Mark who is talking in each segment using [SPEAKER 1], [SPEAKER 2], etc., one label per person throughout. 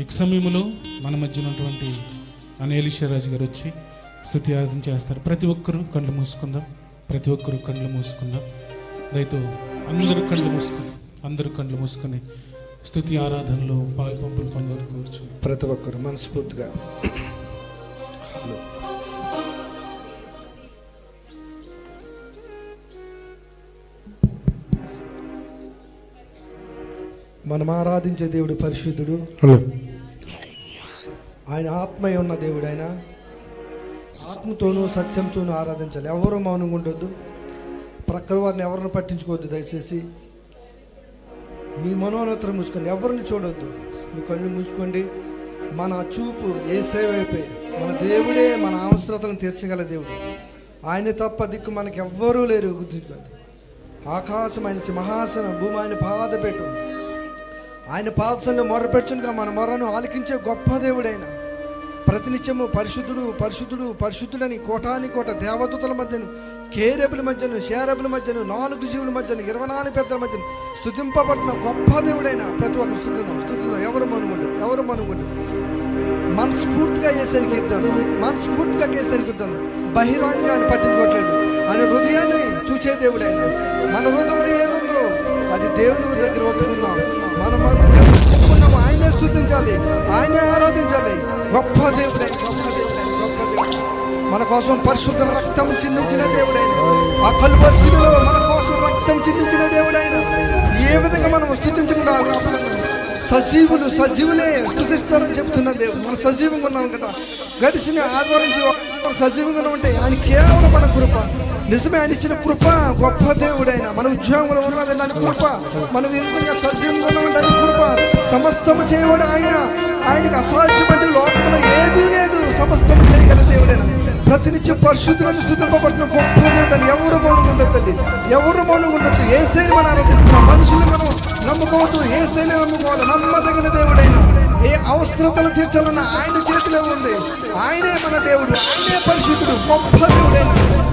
[SPEAKER 1] ఈ సమయంలో మన మధ్య ఉన్నటువంటి అనేలిశ్వరరాజు గారు వచ్చి స్థుతి ఆరాధన చేస్తారు. ప్రతి ఒక్కరూ కళ్ళు మూసుకుందాం. ప్రతి ఒక్కరూ కళ్ళు మూసుకుందాం. దయతో అందరూ కళ్ళు మూసుకుని అందరూ కళ్ళు మూసుకొని స్థుతి ఆరాధనలో పాలు పంపులు పొందారు కూర్చుని
[SPEAKER 2] ప్రతి ఒక్కరు మనస్ఫూర్తిగా మనం ఆరాధించే దేవుడు పరిశుద్ధుడు. ఆయన ఆత్మయ ఉన్న దేవుడు ఆయన. ఆత్మతోనూ సత్యంతోనూ ఆరాధించాలి. ఎవరు మౌనంగా ఉండొద్దు. ప్రక్కన వారిని ఎవరిని పట్టించుకోవద్దు దయచేసి. మీ మనోన్నతరం మూసుకోండి. ఎవరిని చూడొద్దు. మీ కళ్ళు మూసుకోండి. మన చూపు ఏ సేవ అయిపోయి మన దేవుడే మన అవసరతలను తీర్చగల దేవుడు. ఆయన తప్ప దిక్కు మనకి ఎవ్వరూ లేరు. గుర్తుంచుకోండి. ఆకాశం ఆయన సింహాసనం భూమి ఆయన పాదపెట్టు ఆయన పాదసంలో మొరపెట్టుగా మన మొరను ఆలకించే గొప్ప దేవుడైన. ప్రతినిత్యము పరిశుద్ధుడు పరిశుద్ధుడు పరిశుద్ధుడని కోటాని కోట దేవదూతల మధ్యను కేరబుల మధ్యను షేరబుల మధ్యను నాలుగు జీవుల మధ్యను ఇరవై నాలుగు పెద్దల మధ్యను స్థుతింపబడుతున్న గొప్ప దేవుడైన ప్రతి ఒక్కరు స్థుతిద్దాం స్థుతిద్దాం ఎవరు మనుగుండు ఎవరు మనుగుండు? మనస్ఫూర్తిగా చేసానికి ఇద్దాను మనస్ఫూర్తిగా చేసానికి ఇద్దాను బహిరంగాన్ని పట్టించుకోవట్లేదు. ఆయన హృదయాన్ని చూసే దేవుడైన మన హృదయంలో ఏముందో అది దేవుని దగ్గర వద్దుకుందాం మనం ఆయనే స్థుతించాలి ఆయనే ఆరాధించాలి. గొప్ప దేవుడే గొప్ప దేవుడే గొప్ప దేవుడే మన కోసం పరిశుద్ధ రక్తం చిందించిన దేవుడైన ఆ కలుపరిశిలో మన కోసం రక్తం చిందించిన దేవుడైన ఏ విధంగా మనం స్థుతించకుండా సజీవులు సజీవులే స్థుతిస్తారని చెప్తున్న దేవుడు. మనం సజీవంగా ఉన్నాం కదా. గడిచిన ఆదివారం సజీవంగా ఉంటే ఆయన కేవలం మన కృప. నిజమే ఆయన ఇచ్చిన కృప గొప్ప దేవుడైన మన ఉద్యోగంలో ఉన్నది దాని కృప మనం ఈ సజీవంగా దాని కృప సమస్తము చేయవడం ఆయన ఆయనకు అసాధ్యమైన లోకంలో ఏదీ లేదు. సమస్తము చేయగల దేవుడైన ప్రతినిత్య పరిశుద్ధులను స్థుతింపబడుతున్న గొప్ప దేవుడని ఎవరు మౌనం ఉండదు తల్లి. ఎవరు మౌనం ఉండొద్దు ఏ మనం ఆరాధిస్తున్నాం. మనుషులు మనం నమ్ముకోవద్దు. ఏ నమ్ముకోవాలి. నమ్మదగిన దేవుడైన ఏ అవసరతలు తీర్చాలన్న ఆయన చేతిలో ఉంది. ఆయనే మన దేవుడు. ఆయనే పరిశుద్ధుడు. గొప్ప దేవుడైన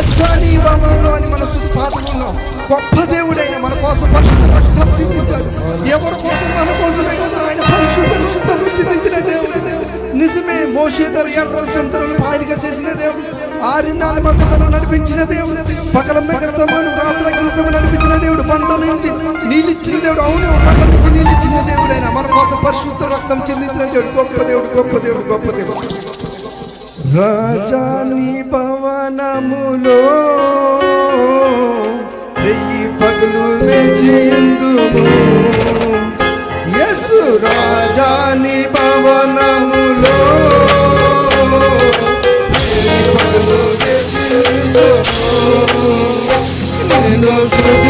[SPEAKER 2] రాజధాని భవనంలో అని మనం పాడుకున్నాం గొప్ప దేవుడైన మన కోసం పరిశుద్ధ రక్తం చిందించాడు ఎవరి కోసం మన కోసమే కదా ఆయన పరిశుద్ధ రక్తం చిందించిన దేవుడు. నిజమే మోషేదర్ ఎర్ర సంతలను చేసిన దేవుడు. ఆరిన్నాళ్ళ మధ్యలో నడిపించిన దేవుడు. పగల మెగస్తమాను రాత్రి క్రిస్తము నడిపించిన దేవుడు. పంటలు నుండి నీళ్ళిచ్చిన దేవుడు. అవును పంట నుంచి నీళ్ళిచ్చిన దేవుడైన మన కోసం పరిశుద్ధ రక్తం చెందించిన దేవుడు. గొప్ప దేవుడు గొప్ప దేవుడు గొప్ప దేవుడు. రాజా Thank you.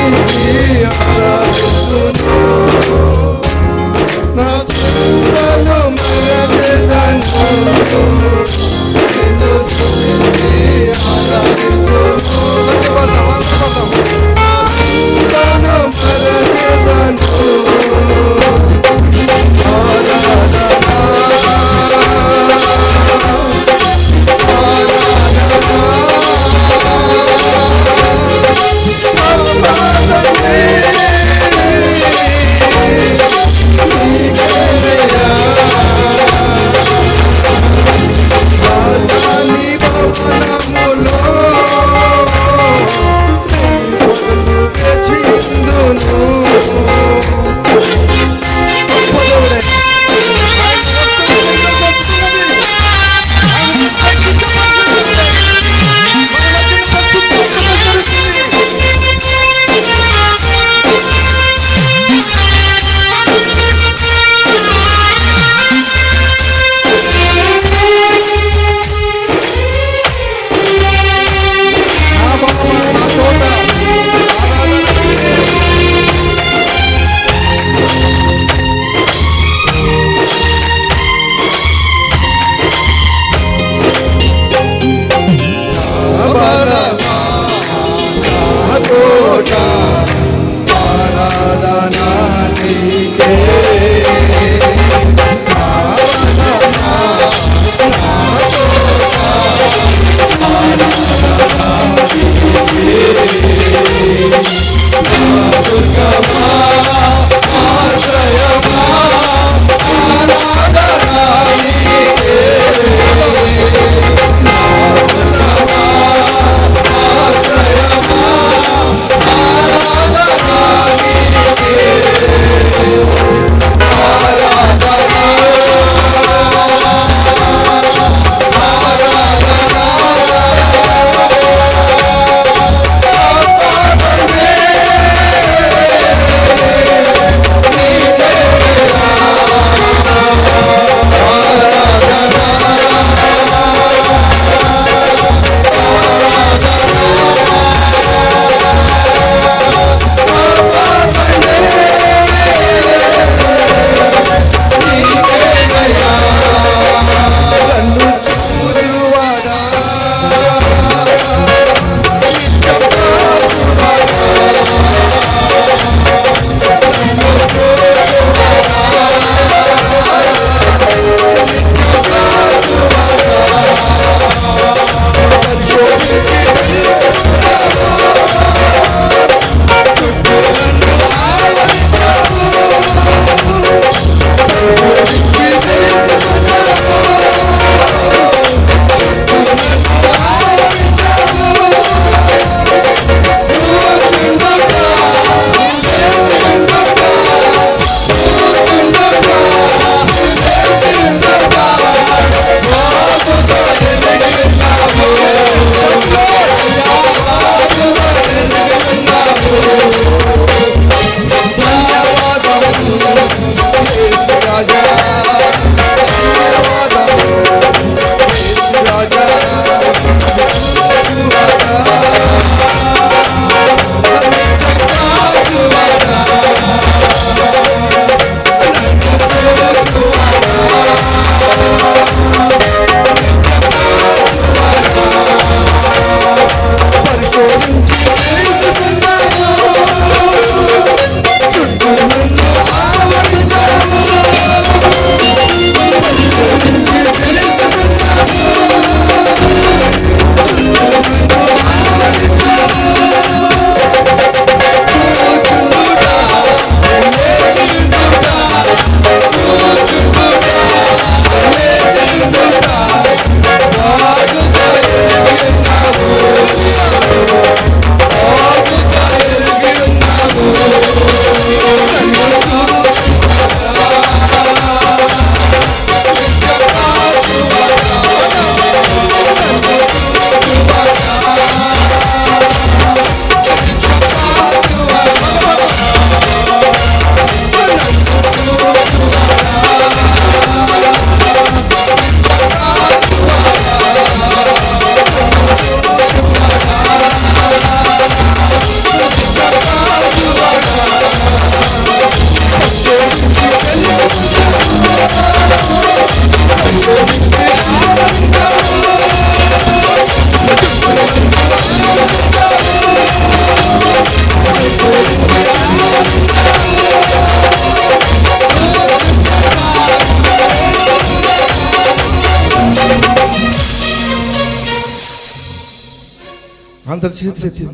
[SPEAKER 2] అందరి చేతులు ఎత్తి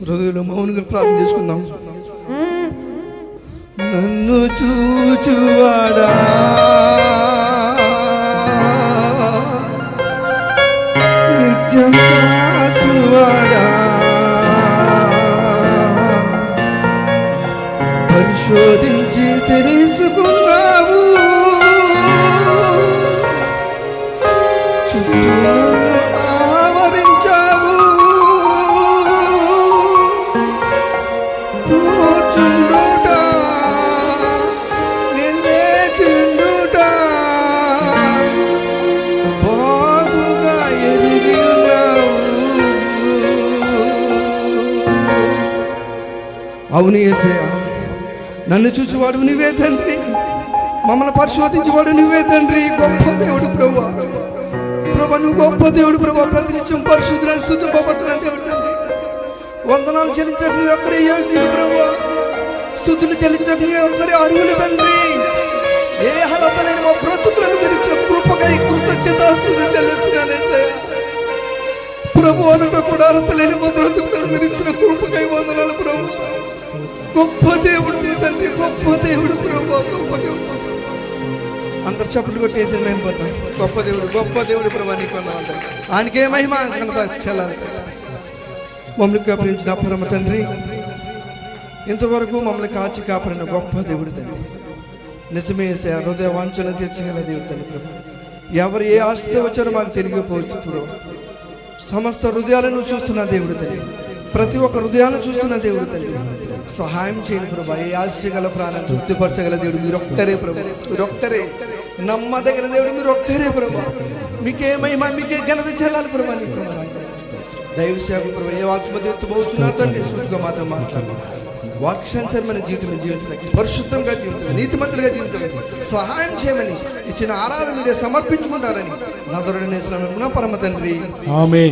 [SPEAKER 2] హృదయంలో మౌనంగా ప్రార్థన చేసుకుందాం. నన్ను చూచువాడా? నిత్యం కాచువాడా? పరిశోధించి తెలుసుకున్నావు అవును ఏసయ్య నన్ను చూచేవాడు నువ్వే తండ్రి. మమ్మల్ని పరిశోధించేవాడు నువ్వే తండ్రి. గొప్ప దేవుడు ప్రభు. ప్రభు నువ్వు గొప్ప దేవుడు ప్రభు. ప్రతినిత్యం పరిశుద్ధులను స్థుతింపబడుతున్న దేవుడు తండ్రి. వందనాలు చెల్లించడానికి ఒక్కరే యోగ్యుడు ప్రభు. స్థుతులు చెల్లించడానికి ఒక్కరే అరువులు తండ్రి. ఏ అర్హత మా బ్రతుకులను గురించిన కృపకై కృతజ్ఞత చెల్లిస్తున్నాను ప్రభు అనుట కూడా అర్హత లేని మా బ్రతుకులను గురించిన కృపకై వందనాలు ప్రభు. గొప్ప దేవుడు నీ తండ్రి గొప్ప దేవుడు ప్రభు గొప్ప దేవుడు. అందరు చప్పట్లు కొట్టేసి మేము పడ్డాం గొప్ప దేవుడు గొప్ప దేవుడు ప్రభు నీకు ఆయనకి ఆయనకే మహిమ చెల్లాలి మమ్మల్ని ప్రేమించిన పరమ తండ్రి ఇంతవరకు మమ్మల్ని కాచి కాపాడిన గొప్ప దేవుడు తండ్రి. నిజమే ఆ హృదయ వాంఛన తీర్చగల దేవుడు తండ్రి ప్రభు. ఎవరు ఏ ఆశతో వచ్చారో మాకు తెలియకపోవచ్చు ప్రభు. సమస్త హృదయాలను చూస్తున్న దేవుడు తండ్రి. ప్రతి ఒక్క హృదయాన్ని చూస్తున్న దేవుడు తండ్రి. సహాయం చేయని ప్రభా ఏ ఆశగల ప్రాణం తృప్తిపరచగల దేవుడు మీరు ఒక్కరే ప్రభు మీరు ఒక్కరే నమ్మదగిన దేవుడు మీరు ఒక్కరే ప్రభా మీకే మహిమ మీకే ఘనత చెల్లాలి ప్రభా నీకు వందనాలు. దైవ సేవ ప్రభు ఏ వాక్యమతి ఎత్తుపోతున్నారు తండ్రి సూచిగా మాతో మాట్లాడు వాక్యానుసరమైన జీవితం జీవించడానికి పరిశుద్ధంగా జీవించడానికి నీతిమంతులుగా జీవించడానికి సహాయం చేయమని ఇచ్చిన ఆరాధన మీరే సమర్పించుకుంటారని నజరుడు నేసిన పరమ తండ్రి
[SPEAKER 1] ఆమె